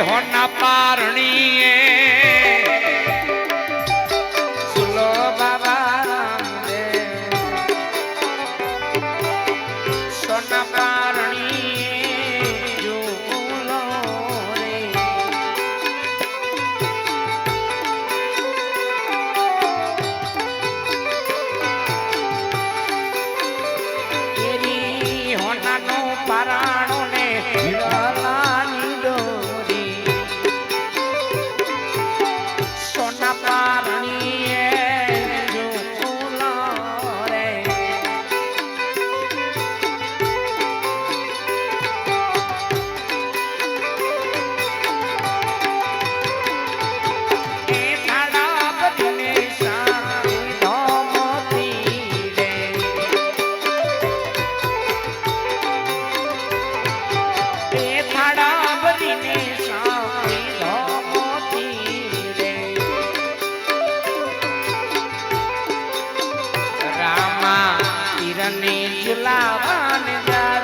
હોના પારણીએ ની ઝુલાવાને જાય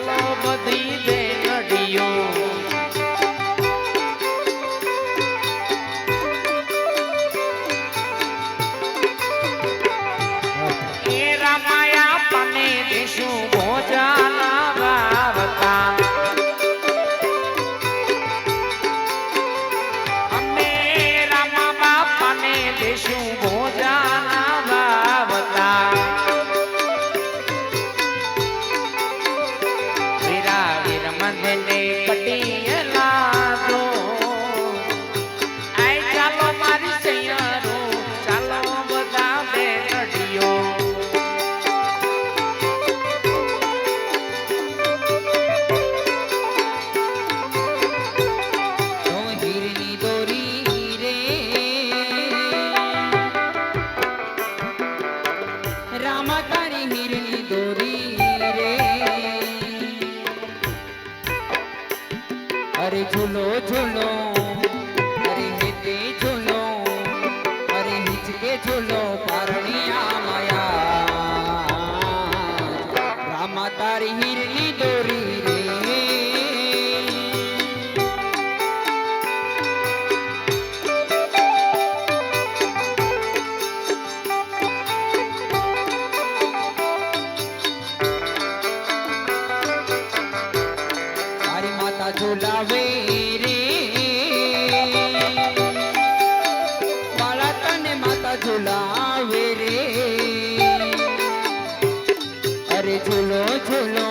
ચાલો બધી and ঝুলো, আরে হেতে ঝুলো, আরে হিচকে ঝুলো পারণিয়া মায়া রামা তার হিরলি দড়ি রে। ঝুলাবে ঝুলো ঝুলো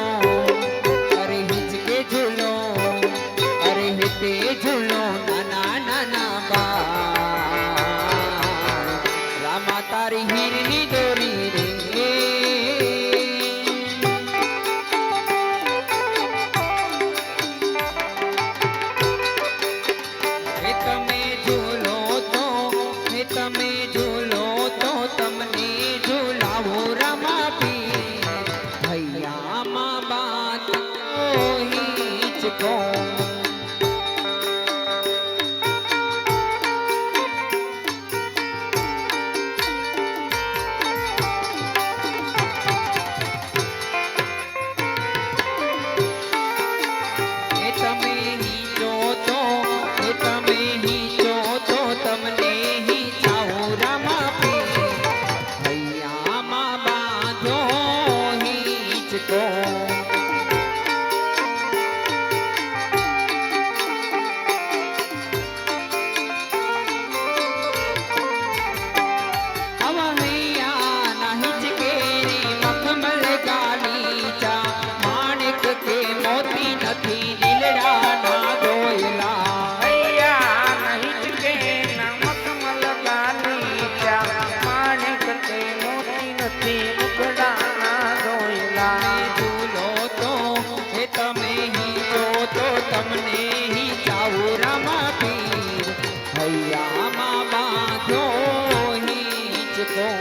to go.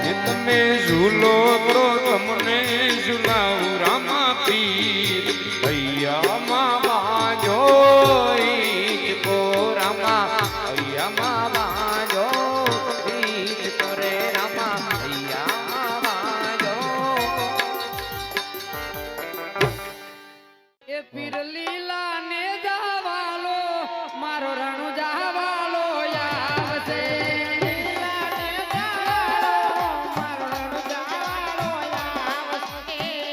એ તમે ઝૂલો કરો તમને ઝુલાવું રામા પીર